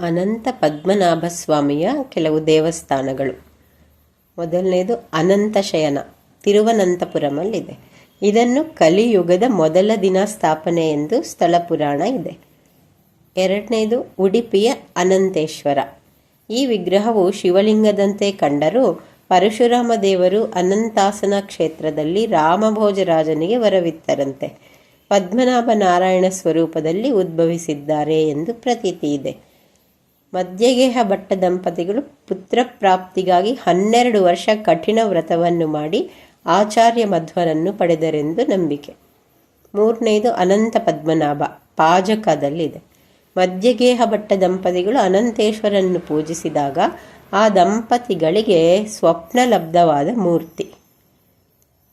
ಅನಂತ ಪದ್ಮನಾಭ ಸ್ವಾಮಿಯ ಕೆಲವು ದೇವಸ್ಥಾನಗಳು. ಮೊದಲನೇದು ಅನಂತ ಶಯನ, ತಿರುವನಂತಪುರಮಲ್ಲಿದೆ. ಇದನ್ನು ಕಲಿಯುಗದ ಮೊದಲ ದಿನ ಸ್ಥಾಪನೆ ಎಂದು ಸ್ಥಳ ಪುರಾಣ ಇದೆ. ಎರಡನೇದು ಉಡುಪಿಯ ಅನಂತೇಶ್ವರ. ಈ ವಿಗ್ರಹವು ಶಿವಲಿಂಗದಂತೆ ಕಂಡರೂ ಪರಶುರಾಮ ದೇವರು ಅನಂತಾಸನ ಕ್ಷೇತ್ರದಲ್ಲಿ ರಾಮಭೋಜರಾಜನಿಗೆ ವರವಿತ್ತರಂತೆ. ಪದ್ಮನಾಭ ನಾರಾಯಣ ಸ್ವರೂಪದಲ್ಲಿ ಉದ್ಭವಿಸಿದ್ದಾರೆ ಎಂದು ಪ್ರತೀತಿ ಇದೆ. ಮಧ್ಯಗೇಹ ಭಟ್ಟ ದಂಪತಿಗಳು ಪುತ್ರ ಪ್ರಾಪ್ತಿಗಾಗಿ ಹನ್ನೆರಡು ವರ್ಷ ಕಠಿಣ ವ್ರತವನ್ನು ಮಾಡಿ ಆಚಾರ್ಯ ಮಧ್ವರನ್ನು ಪಡೆದರೆಂದು ನಂಬಿಕೆ. ಮೂರನೇದು ಅನಂತ ಪದ್ಮನಾಭ, ಪಾಜಕದಲ್ಲಿದೆ. ಮಧ್ಯಗೇಹ ಭಟ್ಟ ದಂಪತಿಗಳು ಅನಂತೇಶ್ವರನ್ನು ಪೂಜಿಸಿದಾಗ ಆ ದಂಪತಿಗಳಿಗೆ ಸ್ವಪ್ನ ಲಬ್ಧವಾದ ಮೂರ್ತಿ.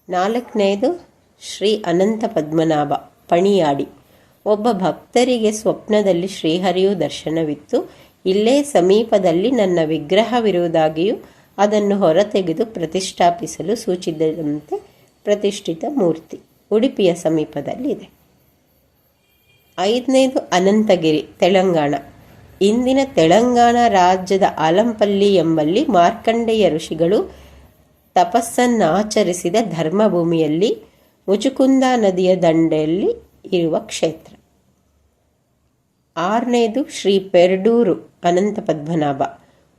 ನಾಲ್ಕನೇದು ಶ್ರೀ ಅನಂತ ಪದ್ಮನಾಭ, ಪಣಿಯಾಡಿ. ಒಬ್ಬ ಭಕ್ತರಿಗೆ ಸ್ವಪ್ನದಲ್ಲಿ ಶ್ರೀಹರಿಯು ದರ್ಶನವಿತ್ತು. ಇಲ್ಲೇ ಸಮೀಪದಲ್ಲಿ ನನ್ನ ವಿಗ್ರಹವಿರುವುದಾಗಿಯೂ ಅದನ್ನು ಹೊರತೆಗೆದು ಪ್ರತಿಷ್ಠಾಪಿಸಲು ಸೂಚಿಸಿದಂತೆ ಪ್ರತಿಷ್ಠಿತ ಮೂರ್ತಿ ಉಡುಪಿಯ ಸಮೀಪದಲ್ಲಿದೆ. ಐದನೇದು ಅನಂತಗಿರಿ, ತೆಲಂಗಾಣ. ಇಂದಿನ ತೆಲಂಗಾಣ ರಾಜ್ಯದ ಆಲಂಪಲ್ಲಿ ಎಂಬಲ್ಲಿ ಮಾರ್ಕಂಡೇಯ ಋಷಿಗಳು ತಪಸ್ಸನ್ನಾಚರಿಸಿದ ಧರ್ಮಭೂಮಿಯಲ್ಲಿ ಮುಚುಕುಂದ ನದಿಯ ದಂಡೆಯಲ್ಲಿ ಇರುವ ಕ್ಷೇತ್ರ. ಆರನೇದು ಶ್ರೀ ಪೆರ್ಡೂರು ಅನಂತ ಪದ್ಮನಾಭ.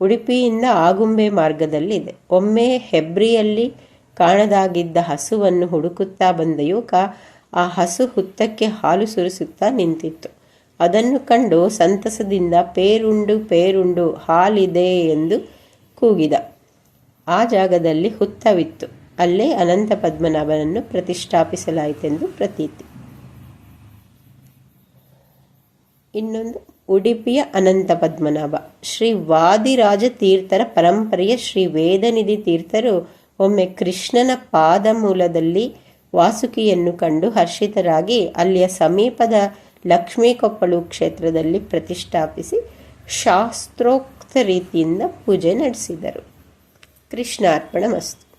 ಉಡುಪಿಯಿಂದ ಆಗುಂಬೆ ಮಾರ್ಗದಲ್ಲಿದೆ. ಒಮ್ಮೆ ಹೆಬ್ರಿಯಲ್ಲಿ ಕಾಣದಾಗಿದ್ದ ಹಸುವನ್ನು ಹುಡುಕುತ್ತಾ ಬಂದ ಯುವಕ ಆ ಹಸು ಹುತ್ತಕ್ಕೆ ಹಾಲು ಸುರಿಸುತ್ತಾ ನಿಂತಿತ್ತು. ಅದನ್ನು ಕಂಡು ಸಂತಸದಿಂದ, ಪೇರುಂಡು ಪೇರುಂಡು, ಹಾಲಿದೆ ಎಂದು ಕೂಗಿದ. ಆ ಜಾಗದಲ್ಲಿ ಹುತ್ತವಿತ್ತು ಅಲ್ಲೇ ಅನಂತ ಪದ್ಮನಾಭನನ್ನು ಪ್ರತಿಷ್ಠಾಪಿಸಲಾಯಿತೆಂದು ಪ್ರತೀತಿ. ಇನ್ನೊಂದು, ಉಡುಪಿಯ ಅನಂತ ಪದ್ಮನಾಭ ಶ್ರೀ ವಾದಿರಾಜ ತೀರ್ಥರ ಪರಂಪರೆಯ ಶ್ರೀ ವೇದನಿಧಿ ತೀರ್ಥರು ಒಮ್ಮೆ ಕೃಷ್ಣನ ಪಾದಮೂಲದಲ್ಲಿ ವಾಸುಕಿಯನ್ನು ಕಂಡು ಹರ್ಷಿತರಾಗಿ ಅಲ್ಲಿಯ ಸಮೀಪದ ಲಕ್ಷ್ಮೀಕೊಪ್ಪಳು ಕ್ಷೇತ್ರದಲ್ಲಿ ಪ್ರತಿಷ್ಠಾಪಿಸಿ ಶಾಸ್ತ್ರೋಕ್ತ ರೀತಿಯಿಂದ ಪೂಜೆ ನಡೆಸಿದರು. ಕೃಷ್ಣಾರ್ಪಣ ಮಸ್ತು